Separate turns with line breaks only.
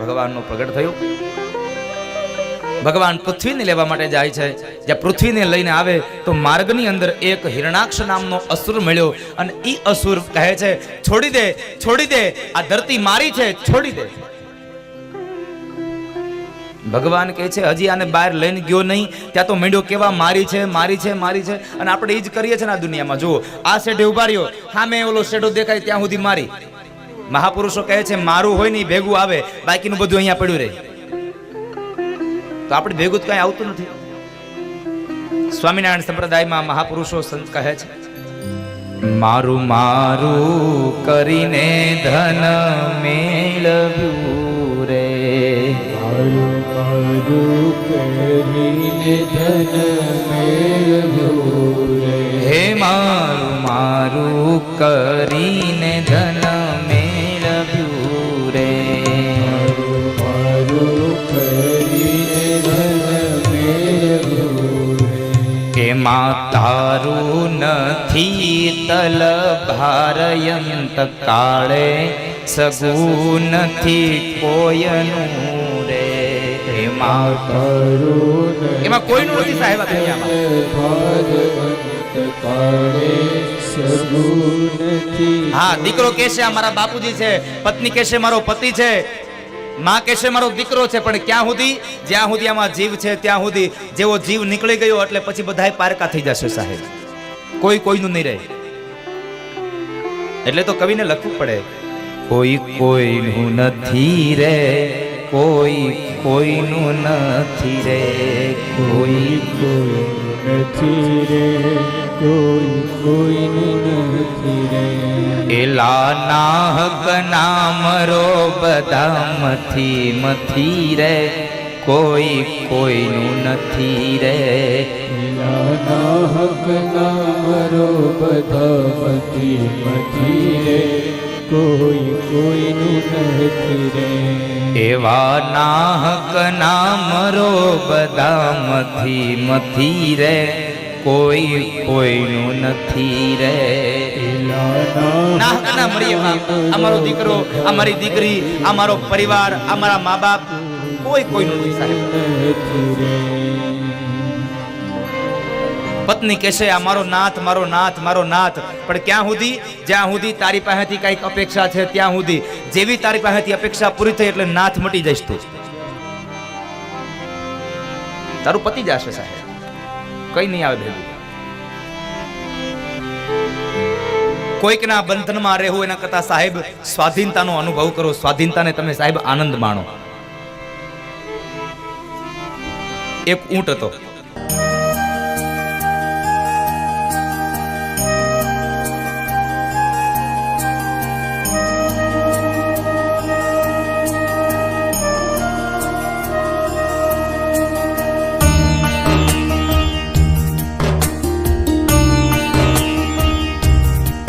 ભગવાનનો પ્રગટ થયું. ભગવાન પૃથ્વીને લેવા માટે જાય છે. જ્યાં પૃથ્વીને લઈને આવે તો માર્ગની અંદર એક હિરણાક્ષ નામનો અસુર મળ્યો અને ઈ અસુર કહે છે, છોડી દે છોડી દે, આ ધરતી મારી છે, છોડી દે. ભગવાન કહે છે, હજી આને બહાર લઈને ગયો નહીં. ત્યાં તો મેંડ્યો કેવા મારી છે મારી છે મારી છે. અને આપણે એ જ કરીએ છીએ ને આ દુનિયામાં. જુઓ, આ શેઠે ઊભા રહ્યો. હા, મેં ઓલો શેઠો દેખાય ત્યાં સુધી મારી. મહાપુરુષો કહે છે મારું હોય નહીં ભેગું આવે બાકીનું બધું અહીંયા પડ્યું રહે. તો આપણે ભેગું તો કઈ આવતું નથી. સ્વામિનારાયણ સંપ્રદાયમાં મહાપુરુષો સંત કહે છે મારું મારું કરીને ધન મેળવ્યું રે.
મારું મારું કરીને ધન મેળવ્યું રે.
હે મારું મારું કરીને ધન રે એમાં તારું નથી તલ ભારયંત કાળે સગું નથી કોયનું રે એમાં
તારું
એમાં કોઈનું નથી સાહેબ હા દીકરો કેશે આ મારા બાપુજી છે પત્ની કેશે મારો પતિ છે. માં કહેશે મારો દીકરો છે, પણ ક્યાં સુધી જ્યાં સુધી આમાં જીવ છે, ત્યાં સુધી જેવો જીવ નીકળી ગયો, એટલે પછી બધાય પારકા થઈ જશે સાહેબ. કોઈ કોઈનું નહીં રહે. એટલે તો કવિને લખવું પડે. કોઈ કોઈનું નથી રે, કોઈ કોઈનું નથી રે, કોઈ
કોઈ નથી રે, કોઈ કોઈનું નથી રે.
એલા નાહક નામરો બધા મથી મથી રે કોઈ કોઈનું નથી રે.
નાહક નામ રો બધા મથી મથી રે કોઈ કોઈનું નથી રે.
એવા નાહક નામરો બધા મથી મથી રે. કોઈ કોઈનું નથી રે. ના ના મળીએ અમારો દીકરો અમારી દીકરી અમારો પરિવાર અમારા મા બાપ કોઈ કોઈનું નથી સાહેબ. પત્ની કહેશે, આ મારો નાથ મારો નાથ મારો નાથ. પણ ક્યાં સુધી? જ્યાં સુધી તારી પાસેથી કંઈક અપેક્ષા છે, ત્યાં સુધી. જેવી તારી પાસેથી અપેક્ષા પૂરી થઈ એટલે નાથ મટી જઈશ તું. તારું પતિ જશે સાહેબ. કઈ નહીં આવે ભેગું. કોઈકના બંધનમાં રહેવું એના કરતા સાહેબ, સ્વાધીનતાનો અનુભવ કરો. સ્વાધીનતાને તમે સાહેબ આનંદ માણો. એક ઊંટ હતો.